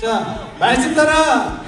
자, 말씀 따라!